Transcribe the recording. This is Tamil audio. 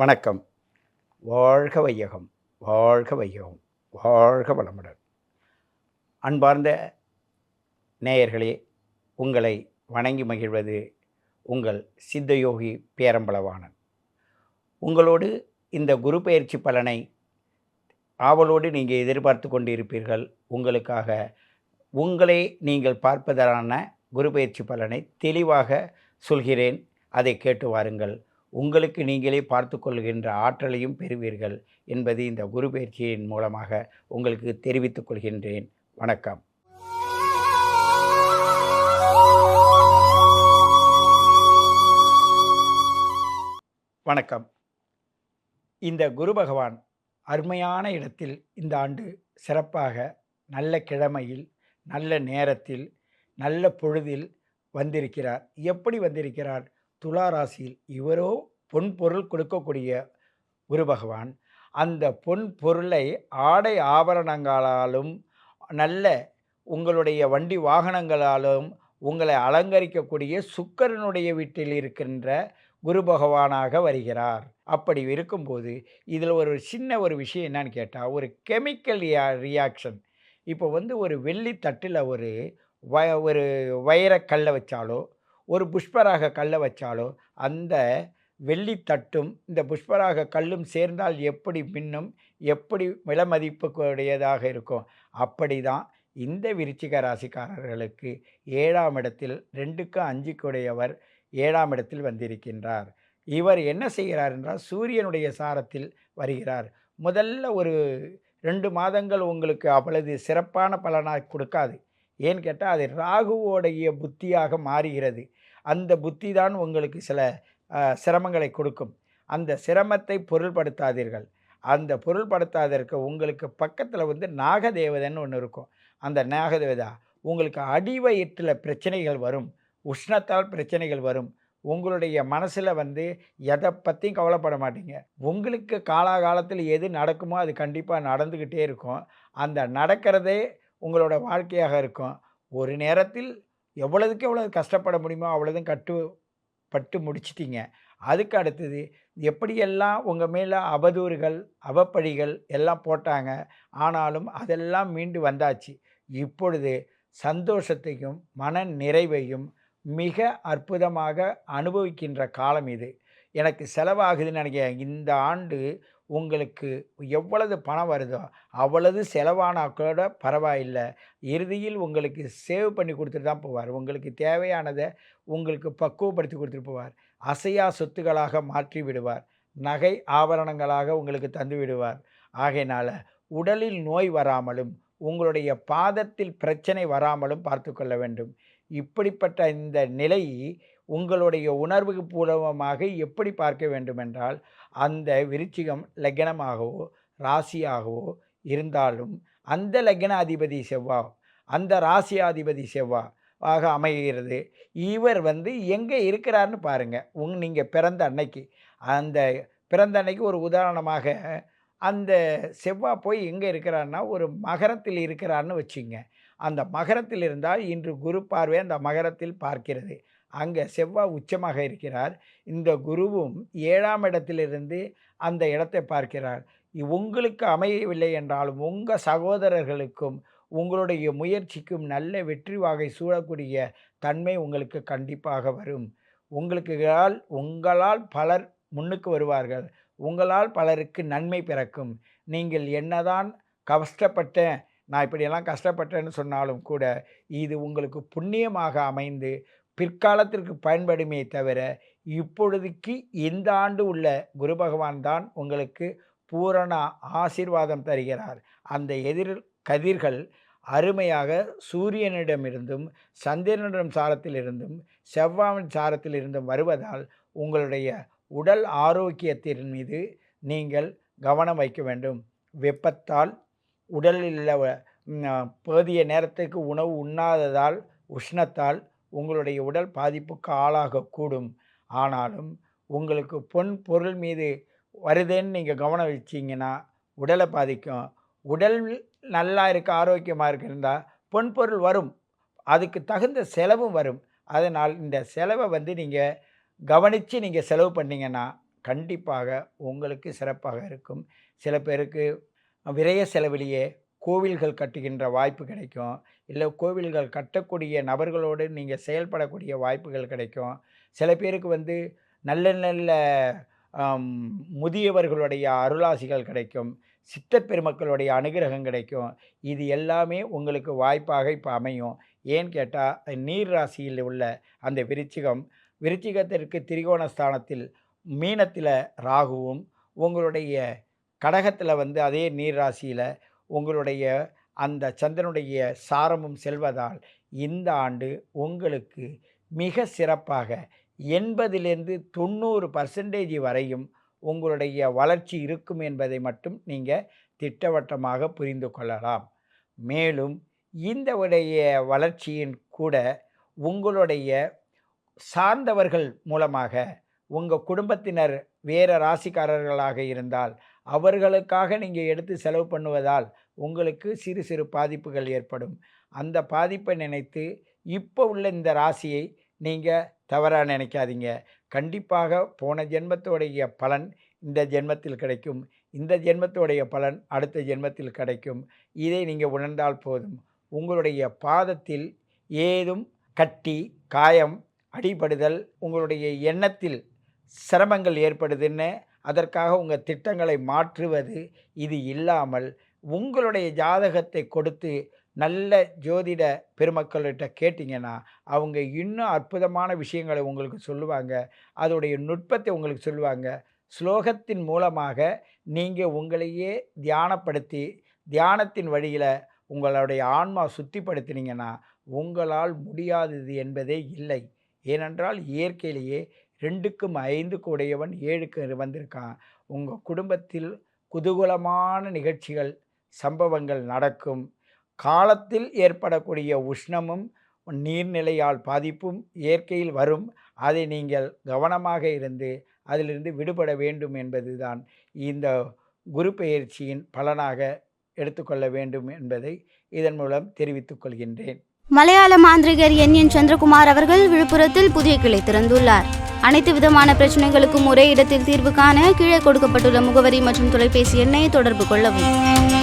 வணக்கம். வாழ்க வையகம் வாழ்க வையகம் வாழ்க வளமுடன். அன்பார்ந்த நேயர்களே உங்களை வணங்கி மகிழ்வது உங்கள் சித்தயோகி பேரம்பளவானன் உங்களோடு இந்த குரு பயிற்சி பலனை ஆவலோடு நீங்கள் எதிர்பார்த்து கொண்டிருப்பீர்கள். உங்களுக்காக உங்களை நீங்கள் பார்ப்பதற்கான குரு பயிற்சி பலனை தெளிவாக சொல்கிறேன். அதை கேட்டு வாருங்கள். உங்களுக்கு நீங்களே பார்த்து கொள்கின்ற ஆற்றலையும் பெறுவீர்கள் என்பது இந்த குரு பயிற்சியின் மூலமாக உங்களுக்கு தெரிவித்துக் கொள்கின்றேன். வணக்கம். வணக்கம். இந்த குரு பகவான் அருமையான இடத்தில் இந்த ஆண்டு சிறப்பாக நல்ல கிழமையில் நல்ல நேரத்தில் நல்ல பொழுதில் வந்திருக்கிறார். எப்படி வந்திருக்கிறார்? துலா ராசியில் இவரோ பொன் பொருள் கொடுக்கக்கூடிய குரு பகவான். அந்த பொன் பொருளை ஆடை ஆபரணங்களாலும் நல்ல உங்களுடைய வண்டி வாகனங்களாலும் உங்களை அலங்கரிக்கக்கூடிய சுக்கரனுடைய வீட்டில் இருக்கின்ற குரு பகவானாக வருகிறார். அப்படி இருக்கும்போது இதில் ஒரு சின்ன ஒரு விஷயம் என்னன்னு கேட்டால் ஒரு கெமிக்கல் ரியாக்ஷன். இப்போ வந்து ஒரு வெள்ளி தட்டில் ஒரு வ ஒரு வைரக்கல்லை வச்சாலோ ஒரு புஷ்பராக கல்லை வச்சாலோ அந்த வெள்ளி தட்டும் இந்த புஷ்பராக கல்லும் சேர்ந்தால் எப்படி மின்னும் எப்படி விலமதிப்புக்குடையதாக இருக்கும்? அப்படி தான் இந்த விருச்சிக ராசிக்காரர்களுக்கு ஏழாம் இடத்தில் ரெண்டுக்கு அஞ்சுக்குடையவர் ஏழாம் இடத்தில் வந்திருக்கின்றார். இவர் என்ன செய்கிறார் என்றால் சூரியனுடைய சாரத்தில் வருகிறார். முதல்ல ஒரு ரெண்டு மாதங்கள் உங்களுக்கு அவ்வளவு சிறப்பான பலனாக கொடுக்காது. ஏன்னு கேட்டால் அது ராகுவோடைய புத்தியாக மாறுகிறது. அந்த புத்தி தான் உங்களுக்கு சில சிரமங்களை கொடுக்கும். அந்த சிரமத்தை பொருள்படுத்தாதீர்கள். அந்த பொருள்படுத்தாதற்கு உங்களுக்கு பக்கத்தில் வந்து நாகதேவதைன்னு ஒன்று இருக்கும். அந்த நாகதேவதா உங்களுக்கு அடிவயிற்றில் பிரச்சனைகள் வரும். உஷ்ணத்தால் பிரச்சனைகள் வரும். உங்களுடைய மனசில் வந்து எதை பற்றியும் கவலைப்பட மாட்டீங்க. உங்களுக்கு காலாகாலத்தில் எது நடக்குமோ அது கண்டிப்பாக நடந்துக்கிட்டே இருக்கும். அந்த நடக்கிறதே உங்களோட வாழ்க்கையாக இருக்கும். ஒரு நேரத்தில் எவ்வளவுக்கு எவ்வளவு கஷ்டப்பட முடியுமோ அவ்வளோதும் கட்டு பட்டு முடிச்சிட்டிங்க. அதுக்கு அடுத்தது எப்படியெல்லாம் உங்கள் மேலே அவதூறுகள் அவப்பழிகள் எல்லாம் போட்டாங்க ஆனாலும் அதெல்லாம் மீண்டு வந்தாச்சு. இப்பொழுது சந்தோஷத்தையும் மன நிறைவையும் மிக அற்புதமாக அனுபவிக்கின்ற காலம் இது. எனக்கு செலவாகுதுன்னு நினைக்கிறேன். இந்த ஆண்டு உங்களுக்கு எவ்வளவு பணம் வருதோ அவ்வளவு செலவானா கூட பரவாயில்லை. இறுதியில் உங்களுக்கு சேவ் பண்ணி கொடுத்துட்டு தான் போவார். உங்களுக்கு தேவையானதை உங்களுக்கு பக்குவப்படுத்தி கொடுத்துட்டு போவார். அசையா சொத்துக்களாக மாற்றி விடுவார். நகை ஆபரணங்களாக உங்களுக்கு தந்து விடுவார். ஆகையினால் உடலில் நோய் வராமலும் உங்களுடைய பாதத்தில் பிரச்சனை வராமலும் பார்த்து கொள்ள வேண்டும். இப்படிப்பட்ட இந்த நிலை உங்களுடைய உணர்வு பூர்வமாக எப்படி பார்க்க வேண்டுமென்றால் அந்த விருச்சிகம் லக்னமாகவோ ராசியாகவோ இருந்தாலும் அந்த லக்ன அதிபதி செவ்வா அந்த ராசியாதிபதி செவ்வா ஆக அமைகிறது. இவர் வந்து எங்கே இருக்கிறார்னு பாருங்கள் உங் நீங்கள் பிறந்த அன்னைக்கு. அந்த பிறந்த அன்னைக்கு ஒரு உதாரணமாக அந்த செவ்வாய் போய் எங்கே இருக்கிறான்னா ஒரு மகரத்தில் இருக்கிறான்னு வச்சுங்க. அந்த மகரத்தில் இருந்தால் இன்று குரு பார்வை அந்த மகரத்தில் பார்க்கிறது. அங்கே செவ்வாய் உச்சமாக இருக்கிறார். இந்த குருவும் ஏழாம் இடத்திலிருந்து அந்த இடத்தை பார்க்கிறார். உங்களுக்கு அமையவில்லை என்றாலும் உங்கள் சகோதரர்களுக்கும் உங்களுடைய முயற்சிக்கும் நல்ல வெற்றி வாகை சூழக்கூடிய தன்மை உங்களுக்கு கண்டிப்பாக வரும். உங்களுக்கு உங்களால் பலர் முன்னுக்கு வருவார்கள். உங்களால் பலருக்கு நன்மை பிறக்கும். நீங்கள் என்னதான் கஷ்டப்பட்டேன் நான் இப்படியெல்லாம் கஷ்டப்பட்டேன்னு சொன்னாலும் கூட இது உங்களுக்கு புண்ணியமாக அமைந்து பிற்காலத்திற்கு பயன்படுமே தவிர இப்பொழுதுக்கு இந்த ஆண்டு உள்ள குரு பகவான் தான் உங்களுக்கு பூரண ஆசீர்வாதம் தருகிறார். அந்த எதிர் கதிர்கள் அருமையாக சூரியனிடமிருந்தும் சந்திரனிடம் சாரத்திலிருந்தும் செவ்வாவின் சாரத்திலிருந்தும் வருவதால் உங்களுடைய உடல் ஆரோக்கியத்தின் மீது நீங்கள் கவனம் வைக்க வேண்டும். வெப்பத்தால் உடலில் போதிய நேரத்துக்கு உணவு உண்ணாததால் உஷ்ணத்தால் உங்களுடைய உடல் பாதிப்புக்கு ஆளாகக்கூடும். ஆனாலும் உங்களுக்கு பொன் பொருள் மீது வருதுன்னு நீங்கள் கவனம் வச்சிங்கன்னா உடலை பாதிக்கும். உடல் நல்லா இருக்க ஆரோக்கியமாக இருக்கிருந்தா பொன் பொருள் வரும். அதுக்கு தகுந்த செலவும் வரும். அதனால் இந்த செலவை வந்து நீங்கள் கவனித்து நீங்கள் செலவு பண்ணிங்கன்னா கண்டிப்பாக உங்களுக்கு சிறப்பாக இருக்கும். சில பேருக்கு விரைய செலவிலேயே கோவில்கள் கட்டுகின்ற வாய்ப்பு கிடைக்கும். இல்லை கோவில்கள் கட்டக்கூடிய நபர்களோடு நீங்கள் செயல்படக்கூடிய வாய்ப்புகள் கிடைக்கும். சில பேருக்கு வந்து நல்ல நல்ல முதியவர்களுடைய அருளாசிகள் கிடைக்கும். சித்தப்பெருமக்களுடைய அனுகிரகம் கிடைக்கும். இது எல்லாமே உங்களுக்கு வாய்ப்பாக இப்போ அமையும். ஏன்னு கேட்டால் நீர் ராசியில் உள்ள அந்த விருச்சிகம் விருச்சிகத்திற்கு திரிகோண ஸ்தானத்தில் மீனத்தில் ராகுவும் உங்களுடைய கடகத்தில் வந்து அதே நீர் ராசியில் உங்களுடைய அந்த சந்திரனுடைய சாரமும் செல்வதால் இந்த ஆண்டு உங்களுக்கு மிக சிறப்பாக எண்பதிலிருந்து தொண்ணூறு பர்சன்டேஜ் வரையும் உங்களுடைய வளர்ச்சி இருக்கும் என்பதை மட்டும் நீங்கள் திட்டவட்டமாக புரிந்து கொள்ளலாம். மேலும் இந்த உடைய வளர்ச்சியின் கூட உங்களுடைய சார்ந்தவர்கள் மூலமாக உங்கள் குடும்பத்தினர் வேறு ராசிக்காரர்களாக இருந்தால் அவர்களுக்காக நீங்கள் எடுத்து செலவு பண்ணுவதால் உங்களுக்கு சிறு சிறு பாதிப்புகள் ஏற்படும். அந்த பாதிப்பை நினைத்து இப்போ உள்ள இந்த ராசியை நீங்கள் தவறாக நினைக்காதீங்க. கண்டிப்பாக போன ஜென்மத்தோடைய பலன் இந்த ஜென்மத்தில் கிடைக்கும். இந்த ஜென்மத்தோடைய பலன் அடுத்த ஜென்மத்தில் கிடைக்கும். இதை நீங்கள் உணர்ந்தால் போதும். உங்களுடைய பாதத்தில் ஏதும் கட்டி காயம் அடிபடுதல் உங்களுடைய எண்ணத்தில் சிரமங்கள் ஏற்படுதுன்னு அதற்காக உங்கள் திட்டங்களை மாற்றுவது இது இல்லாமல் உங்களுடைய ஜாதகத்தை கொடுத்து நல்ல ஜோதிட பெருமக்கள்கிட்ட கேட்டிங்கன்னா அவங்க இன்னும் அற்புதமான விஷயங்களை உங்களுக்கு சொல்லுவாங்க. அதோடைய நுட்பத்தை உங்களுக்கு சொல்லுவாங்க. ஸ்லோகத்தின் மூலமாக நீங்கள் உங்களையே தியானப்படுத்தி தியானத்தின் வழியில் உங்களுடைய ஆன்மா சுத்திப்படுத்தினீங்கன்னா உங்களால் முடியாதது என்பதே இல்லை. ஏனென்றால் இயற்கையிலேயே ரெண்டுக்கும் ஐந்துக்கு உடையவன் ஏழுக்கு வந்திருக்கான். உங்கள் குடும்பத்தில் குதூகலமான நிகழ்ச்சிகள் சம்பவங்கள் நடக்கும். காலத்தில் ஏற்படக்கூடிய உஷ்ணமும் நீர்நிலையால் பாதிப்பும் இயற்கையில் வரும். அதை நீங்கள் கவனமாக இருந்து அதிலிருந்து விடுபட வேண்டும் என்பதுதான் இந்த குரு பெயர்ச்சியின் பலனாக எடுத்துக்கொள்ள வேண்டும் என்பதை இதன் மூலம் தெரிவித்துக் கொள்கின்றேன். மலையாள மாந்திரிகர் என். என். சந்திரகுமார் அவர்கள் விழுப்புரத்தில் புதிய கிளை திறந்துள்ளார். அனைத்து விதமான பிரச்சனைகளுக்கும் ஒரே இடத்தில் தீர்வு காண கீழே கொடுக்கப்பட்டுள்ள முகவரி மற்றும் தொலைபேசி எண்ணை தொடர்பு கொள்ளவும்.